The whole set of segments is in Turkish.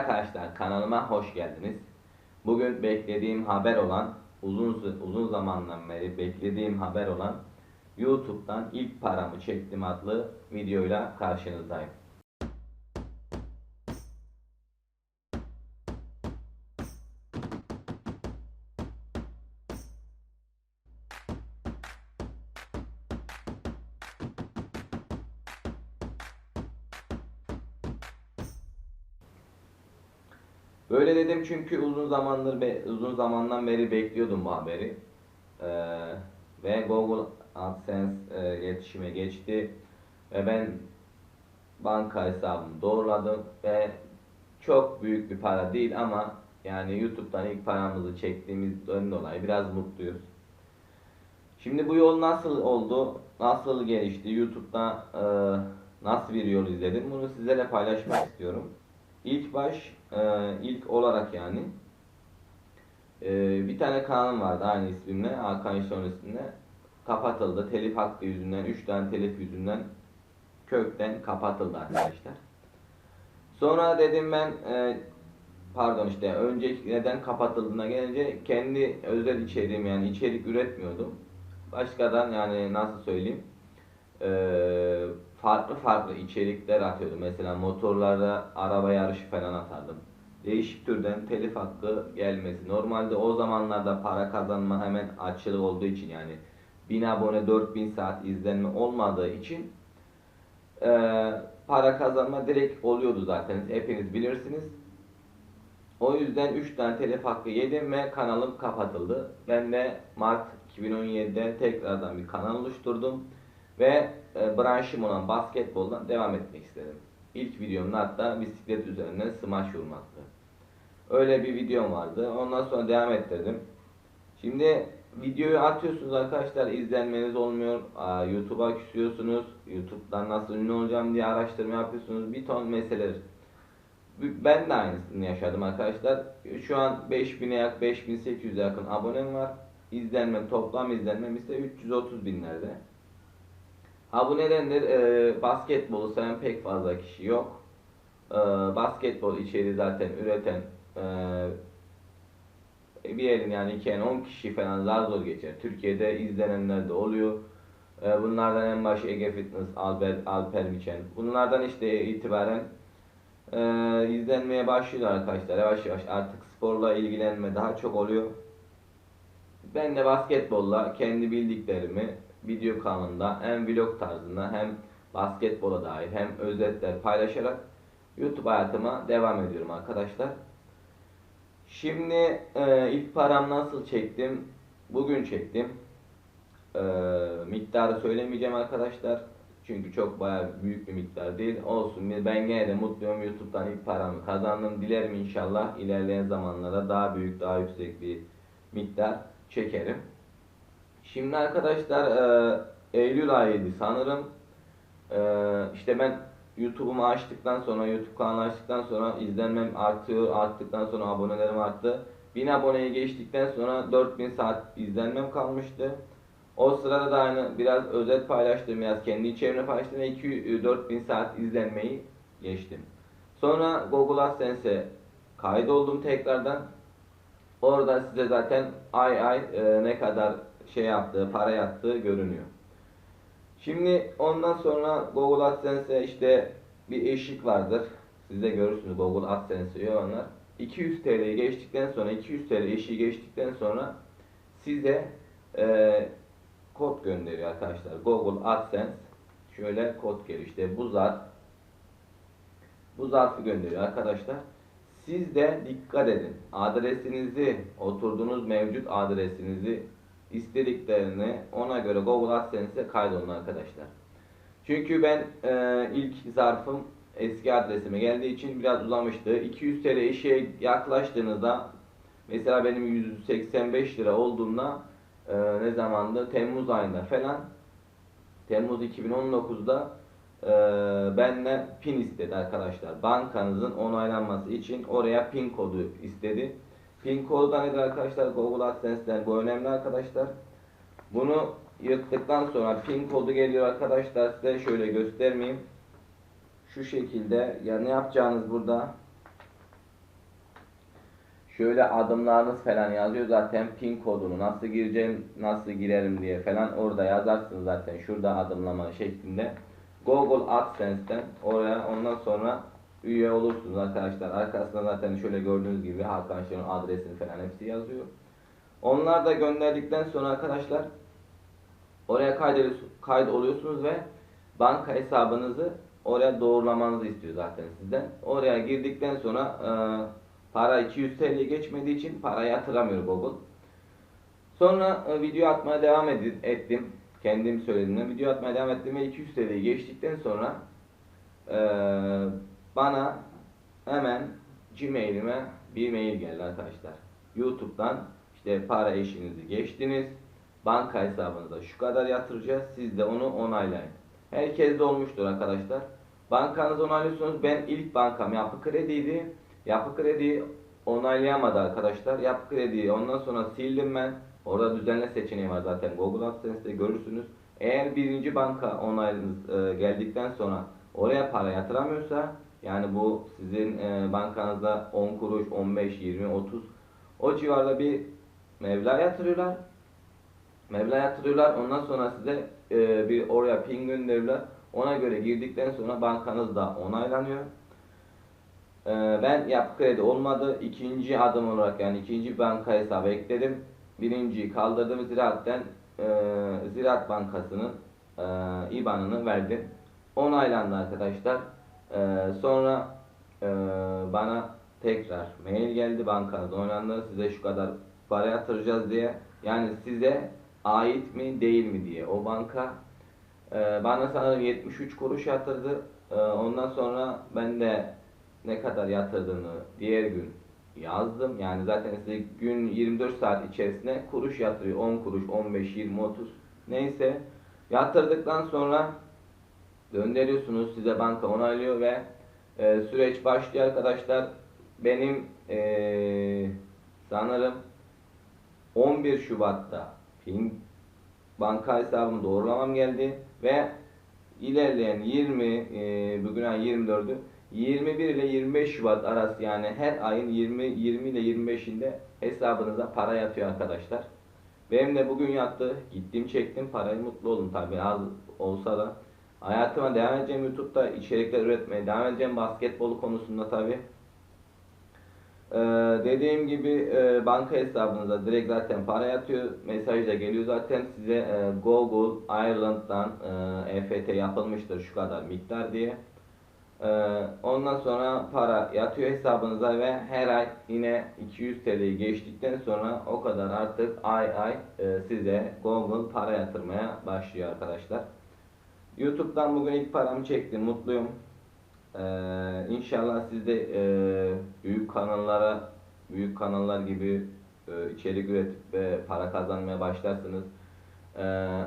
Arkadaşlar kanalıma hoş geldiniz. Bugün beklediğim haber olan uzun uzun zamandan beri beklediğim haber olan YouTube'dan ilk paramı çektim adlı videoyla karşınızdayım. Böyle dedim çünkü uzun zamandır be- uzun zamandan beri bekliyordum bu haberi. Ee, ve Google AdSense e, iletişime geçti ve ben banka hesabımı doğruladım ve çok büyük bir para değil ama yani YouTube'dan ilk paramızı çektiğimizden dolayı biraz mutluyuz. Şimdi bu yol nasıl oldu? Nasıl gelişti? YouTube'da e, nasıl bir yol izledim? Bunu sizlerle paylaşmak istiyorum. İlk baş, e, ilk olarak yani e, bir tane kanalım vardı aynı ismimle, Hakan İşon isminde. Kapatıldı. Telif hakkı yüzünden, 3 tane telif yüzünden kökten kapatıldı arkadaşlar. Sonra dedim ben e, pardon işte önceki neden kapatıldığına gelince kendi özel içeriğim yani içerik üretmiyordum. Başkadan yani nasıl söyleyeyim e, farklı farklı içerikler atıyordum. Mesela motorlarda araba yarışı falan atardım. Değişik türden telif hakkı gelmesi. Normalde o zamanlarda para kazanma hemen açılı olduğu için yani 1000 abone 4000 saat izlenme olmadığı için e, para kazanma direkt oluyordu zaten. Hepiniz bilirsiniz. O yüzden 3 tane telif hakkı yedim ve kanalım kapatıldı. Ben de Mart 2017'de tekrardan bir kanal oluşturdum ve e, branşım olan basketboldan devam etmek istedim. İlk videom da hatta bisiklet üzerinden smaç vurmaktı. Öyle bir videom vardı. Ondan sonra devam ettirdim. Şimdi videoyu atıyorsunuz arkadaşlar izlenmeniz olmuyor. YouTube'a küsüyorsunuz. YouTube'dan nasıl ünlü olacağım diye araştırma yapıyorsunuz. Bir ton meseleler. Ben de aynısını yaşadım arkadaşlar. Şu an 5000'e yak 5800'e yakın abonem var. İzlenme toplam izlenmem ise 330 binlerde. Ha bu nedendir? Ee, basketbolu seven pek fazla kişi yok. Ee, basketbol içeriği zaten üreten e, bir elin yani iki elin 10 kişi falan zar zor geçer. Türkiye'de izlenenler de oluyor. Ee, bunlardan en baş Ege Fitness, Alper, Alper Biçen. Bunlardan işte itibaren e, izlenmeye başlıyor arkadaşlar. Yavaş yavaş artık sporla ilgilenme daha çok oluyor. Ben de basketbolla kendi bildiklerimi video kanalında hem vlog tarzında hem basketbola dair hem özetler paylaşarak YouTube hayatıma devam ediyorum arkadaşlar. Şimdi e, ilk param nasıl çektim? Bugün çektim. E, miktarı söylemeyeceğim arkadaşlar. Çünkü çok bayağı büyük bir miktar değil. Olsun ben gene de mutluyum YouTube'dan ilk paramı kazandım. Dilerim inşallah ilerleyen zamanlarda daha büyük daha yüksek bir miktar çekerim. Şimdi arkadaşlar e, Eylül ayıydı sanırım. E, işte ben YouTube'umu açtıktan sonra, YouTube kanalı açtıktan sonra izlenmem artıyor. Arttıktan sonra abonelerim arttı. 1000 aboneyi geçtikten sonra 4000 saat izlenmem kalmıştı. O sırada da aynı biraz özet paylaştım, biraz kendi içerimde paylaştım ve 2 4000 saat izlenmeyi geçtim. Sonra Google AdSense'e kaydoldum tekrardan. Orada size zaten ay ay e, ne kadar şey yaptığı, para yattığı görünüyor. Şimdi ondan sonra Google AdSense'e işte bir eşik vardır. Siz de görürsünüz Google AdSense'i onlar. 200 TL'yi geçtikten sonra 200 TL eşiği geçtikten sonra size e, kod gönderiyor arkadaşlar. Google AdSense şöyle kod geliyor işte bu zar bu zarfı gönderiyor arkadaşlar. Siz de dikkat edin. Adresinizi, oturduğunuz mevcut adresinizi istediklerini ona göre Google AdSense'e kaydolun arkadaşlar. Çünkü ben e, ilk zarfım eski adresime geldiği için biraz uzamıştı. 200 TL işe yaklaştığınızda mesela benim 185 lira olduğunda e, ne zamandı? Temmuz ayında falan Temmuz 2019'da e, benle pin istedi arkadaşlar. Bankanızın onaylanması için oraya pin kodu istedi. Pin nedir arkadaşlar? Google AdSense'den bu önemli arkadaşlar. Bunu yırttıktan sonra pin kodu geliyor arkadaşlar. Size şöyle göstermeyeyim. Şu şekilde ya ne yapacağınız burada? şöyle adımlarınız falan yazıyor zaten pin kodunu nasıl gireceğim nasıl girerim diye falan orada yazarsınız zaten şurada adımlama şeklinde. Google AdSense'ten oraya ondan sonra üye olursunuz arkadaşlar. Arkasında zaten şöyle gördüğünüz gibi Hakan Şen'in adresini falan hepsi yazıyor. Onlar da gönderdikten sonra arkadaşlar oraya kayıt oluyorsunuz ve banka hesabınızı oraya doğrulamanızı istiyor zaten sizden. Oraya girdikten sonra e, para 200 TL geçmediği için para yatıramıyor Google. Sonra e, video atmaya devam edi- ettim. Kendim söylediğimde video atmaya devam ettim ve 200 TL'yi geçtikten sonra e, bana hemen Gmail'ime bir mail geldi arkadaşlar. YouTube'dan işte para işinizi geçtiniz. Banka hesabınıza şu kadar yatıracağız. Siz de onu onaylayın. Herkes de olmuştur arkadaşlar. Bankanızı onaylıyorsunuz. Ben ilk bankam Yapı Kredi'ydi. Yapı Kredi'yi onaylayamadı arkadaşlar. Yapı Kredi'yi ondan sonra sildim ben. Orada düzenle seçeneği var zaten. Google AdSense'de görürsünüz. Eğer birinci banka onaylınız e, geldikten sonra oraya para yatıramıyorsa yani bu sizin e, bankanızda 10 kuruş, 15, 20, 30 o civarda bir meblağ yatırıyorlar. Meblağ yatırıyorlar. Ondan sonra size e, bir oraya pin gönderiyorlar. Ona göre girdikten sonra bankanız da onaylanıyor. E, ben yapı kredi olmadı. İkinci adım olarak yani ikinci banka hesabı ekledim. Birinciyi kaldırdım Ziraat'ten e, Ziraat Bankası'nın e, IBAN'ını verdim. Onaylandı arkadaşlar. E, sonra e, bana tekrar mail geldi bankanız onaylandı size şu kadar para yatıracağız diye. Yani size ait mi değil mi diye. O banka e, bana sanırım 73 kuruş yatırdı. E, ondan sonra ben de ne kadar yatırdığını diğer gün yazdım. Yani zaten size gün 24 saat içerisinde kuruş yatırıyor. 10 kuruş, 15, 20, 30 neyse. Yatırdıktan sonra gönderiyorsunuz. Size banka onaylıyor ve e, süreç başlıyor arkadaşlar. Benim e, sanırım 11 Şubat'ta film banka hesabımı doğrulamam geldi ve ilerleyen 20 e, bugün ayın 24'ü 21 ile 25 Şubat arası yani her ayın 20 20 ile 25'inde hesabınıza para yatıyor arkadaşlar. Benim de bugün yattı. Gittim çektim parayı mutlu oldum tabi az olsa da. Hayatıma devam edeceğim YouTube'da içerikler üretmeye devam edeceğim basketbol konusunda tabi. Ee, dediğim gibi e, banka hesabınıza direkt zaten para yatıyor. Mesaj da geliyor zaten size e, Google Ireland'dan e, EFT yapılmıştır şu kadar miktar diye. Ee, ondan sonra para yatıyor hesabınıza ve her ay yine 200 TL'yi geçtikten sonra o kadar artık ay ay e, size Google para yatırmaya başlıyor arkadaşlar. YouTube'dan bugün ilk paramı çektim mutluyum. Ee, inşallah siz de e, büyük kanallara büyük kanallar gibi e, içerik üretip ve para kazanmaya başlarsınız. Ee,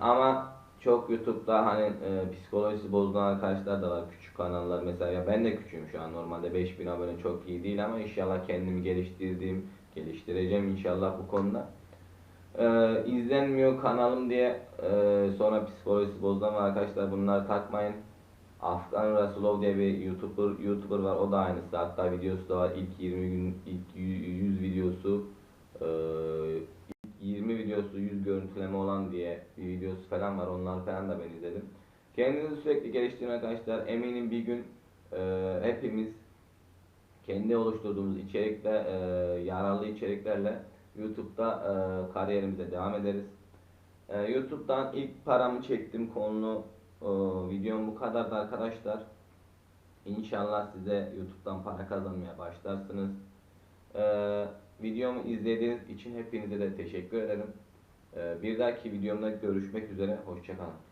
ama çok YouTube'da hani e, psikolojisi bozulan arkadaşlar da var küçük kanallar mesela ya ben de küçüğüm şu an normalde 5000 abone çok iyi değil ama inşallah kendimi geliştirdiğim geliştireceğim inşallah bu konuda. Ee, izlenmiyor kanalım diye e, sonra psikolojisi bozulan arkadaşlar bunları takmayın. Afgan Rasulov diye bir YouTuber YouTuber var o da aynısı hatta videosu da var ilk 20 gün ilk 100 videosu e, 20 videosu 100 görüntüleme olan diye bir videosu falan var. Onlar falan da ben izledim. Kendinizi sürekli geliştirin arkadaşlar. Eminim bir gün e, hepimiz kendi oluşturduğumuz içerikle, e, yararlı içeriklerle YouTube'da e, kariyerimize devam ederiz. E, YouTube'dan ilk paramı çektim konulu e, videom bu kadardı arkadaşlar. İnşallah size YouTube'dan para kazanmaya başlarsınız. Ee, videomu izlediğiniz için hepinize de teşekkür ederim. Ee, bir dahaki videomda görüşmek üzere. Hoşçakalın.